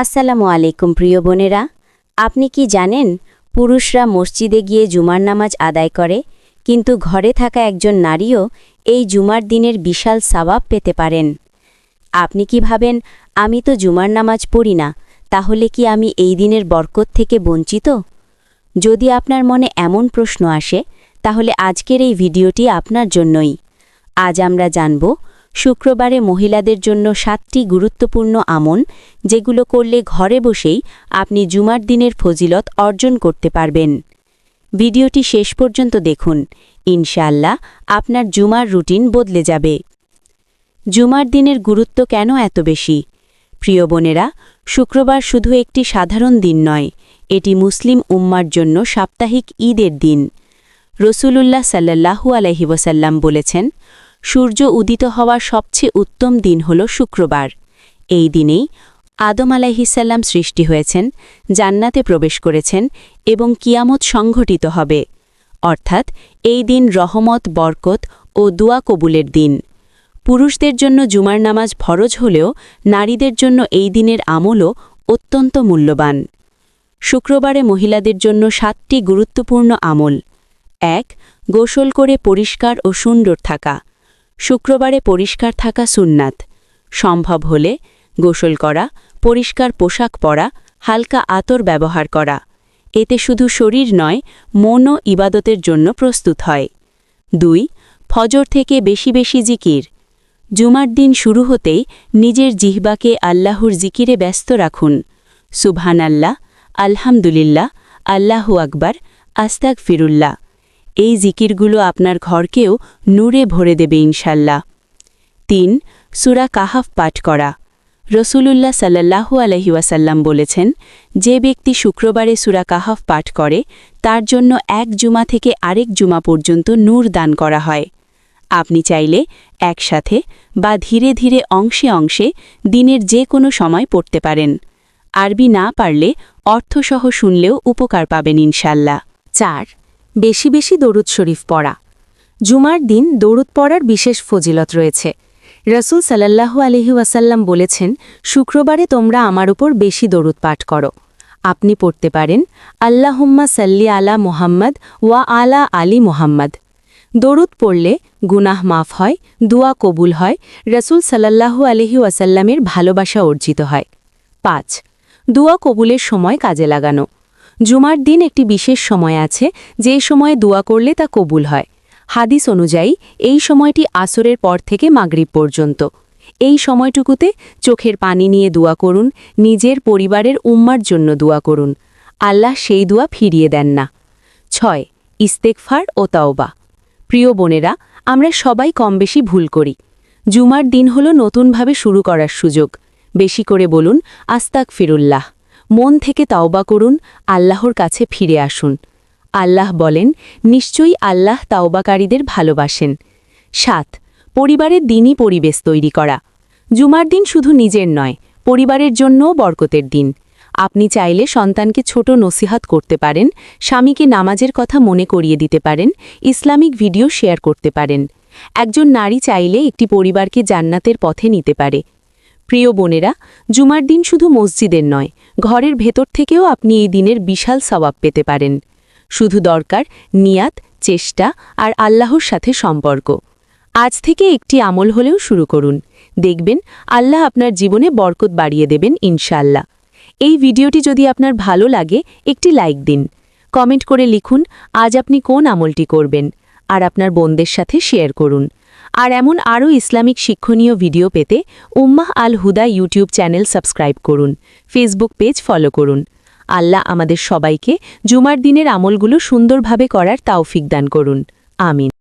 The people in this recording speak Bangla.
আসসালামু আলাইকুম প্রিয় বোনেরা। আপনি কি জানেন, পুরুষরা মসজিদে গিয়ে জুমার নামাজ আদায় করে, কিন্তু ঘরে থাকা একজন নারীও এই জুমার দিনের বিশাল সাবাব পেতে পারেন? আপনি কি ভাবেন, আমি তো জুমার নামাজ পড়ি না, তাহলে কি আমি এই দিনের বরকত থেকে বঞ্চিত? যদি আপনার মনে এমন প্রশ্ন আসে, তাহলে আজকের এই ভিডিওটি আপনার জন্যই। আজ আমরা জানব শুক্রবারে মহিলাদের জন্য সাতটি গুরুত্বপূর্ণ আমন, যেগুলো করলে ঘরে বসেই আপনি জুমার দিনের ফজিলত অর্জন করতে পারবেন। ভিডিওটি শেষ পর্যন্ত দেখুন। ইনশাআল্লাহ, আপনার জুমার রুটিন বদলে যাবে। জুমার দিনের গুরুত্ব কেন এত বেশি? প্রিয় বোনেরা, শুক্রবার শুধু একটি সাধারণ দিন নয়, এটি মুসলিম উম্মার জন্য সাপ্তাহিক ঈদের দিন। রসুলুল্লাহ সাল্লাহু আলহি ওসাল্লাম বলেছেন সূর্য উদিত হওয়ার সবচেয়ে উত্তম দিন হল শুক্রবার। এই দিনেই আদম আলাইহিসাল্লাম সৃষ্টি হয়েছেন, জান্নাতে প্রবেশ করেছেন এবং কিয়ামত সংঘটিত হবে। অর্থাৎ এই দিন রহমত, বরকত ও দুয়া কবুলের দিন। পুরুষদের জন্য জুমার নামাজ ফরজ হলেও নারীদের জন্য এই দিনের আমলও অত্যন্ত মূল্যবান। শুক্রবারে মহিলাদের জন্য সাতটি গুরুত্বপূর্ণ আমল। এক, গোসল করে পরিষ্কার ও সুন্দর থাকা। শুক্রবারে পরিষ্কার থাকা সুন্নাত। সম্ভব হলে গোসল করা, পরিষ্কার পোশাক পরা, হালকা আতর ব্যবহার করা। এতে শুধু শরীর নয়, মনও ইবাদতের জন্য প্রস্তুত হয়। দুই, ফজর থেকে বেশি বেশি জিকির। জুমার দিন শুরু হতেই নিজের জিহবাকে আল্লাহর জিকিরে ব্যস্ত রাখুন। সুবহান আল্লাহ আলহামদুলিল্লাহ, আল্লাহু আকবার আস্তাক ফিরুল্লাহ এই জিকিরগুলো আপনার ঘরকেও নূরে ভরে দেবে ইনশাল্লাহ। তিন, সুরা কাহাফ পাঠ করা। রসুলুল্লাহ সাল্লাহু আলহি ওয়াসাল্লাম বলেছেন, যে ব্যক্তি শুক্রবারে সুরা কাহাফ পাঠ করে, তার জন্য এক জুমা থেকে আরেক জুমা পর্যন্ত নূর দান করা হয়। আপনি চাইলে একসাথে বা ধীরে ধীরে অংশে অংশে দিনের যে কোনো সময় পড়তে পারেন। আরবি না পারলে অর্থসহ শুনলেও উপকার পাবেন ইনশাল্লাহ। চার বেশি বেশি দরুদ শরীফ পড়া। জুমার দিন দরুদ পড়ার বিশেষ ফজিলত রয়েছে। রসুল সাল্লাহু আলহি ওয়াসাল্লাম বলেছেন, শুক্রবারে তোমরা আমার উপর বেশি দরুদ পাঠ করো। আপনি পড়তে পারেন, আল্লাহুম্মা সাল্লি আলা মোহাম্মদ ওয়া আলা আলী মোহাম্মদ। দরুদ পড়লে গুনাহ মাফ হয়, দুয়া কবুল হয়, রসুল সাল্লাহু আলহি ওয়াসাল্লামের ভালোবাসা অর্জিত হয়। পাঁচ, দুয়া কবুলের সময় কাজে লাগানো। জুমার দিন একটি বিশেষ সময় আছে, যে সময়ে দোয়া করলে তা কবুল হয়। হাদিস অনুযায়ী, এই সময়টি আসরের পর থেকে মাগরিব পর্যন্ত। এই সময়টুকুতে চোখের পানি নিয়ে দোয়া করুন, নিজের পরিবারের উম্মার জন্য দোয়া করুন। আল্লাহ সেই দোয়া ফিরিয়ে দেন না। ছয় ইস্তেকফার ও তাওবা। প্রিয় বোনেরা, আমরা সবাই কম বেশি ভুল করি। জুমার দিন হল নতুনভাবে শুরু করার সুযোগ। বেশি করে বলুন আস্তাক ফিরুল্লাহ মন থেকে তাওবা করুন, আল্লাহর কাছে ফিরে আসুন। আল্লাহ বলেন, নিশ্চয়ই আল্লাহ তাওবাকারীদের ভালোবাসেন। সাত, পরিবারের দিনই পরিবেশ তৈরি করা। জুমার দিন শুধু নিজের নয়, পরিবারের জন্যও বরকতের দিন। আপনি চাইলে সন্তানকে ছোট নসিহাত করতে পারেন, স্বামীকে নামাজের কথা মনে করিয়ে দিতে পারেন, ইসলামিক ভিডিও শেয়ার করতে পারেন। একজন নারী চাইলে একটি পরিবারকে জান্নাতের পথে নিতে পারে। প্রিয় বোনেরা, জুমার দিন শুধু মসজিদের নয়, ঘরের ভেতর থেকেও আপনি এই দিনের বিশাল সবাব পেতে পারেন। শুধু দরকার নিয়াত, চেষ্টা আর আল্লাহর সাথে সম্পর্ক। আজ থেকে একটি আমল হলেও শুরু করুন। দেখবেন আল্লাহ আপনার জীবনে বরকত বাড়িয়ে দেবেন ইনশাল্লাহ এই ভিডিওটি যদি আপনার ভালো লাগে, একটি লাইক দিন। কমেন্ট করে লিখুন, আজ আপনি কোন আমলটি করবেন? আর আপনার বোনদের সাথে শেয়ার করুন। আর এমন আরও ইসলামিক শিক্ষণীয় ভিডিও পেতে উম্মাহ আল হুদা ইউটিউব চ্যানেল সাবস্ক্রাইব করুন, ফেসবুক পেজ ফলো করুন। আল্লাহ আমাদের সবাইকে জুমার দিনের আমলগুলো সুন্দরভাবে করার তাওফিক দান করুন। আমিন।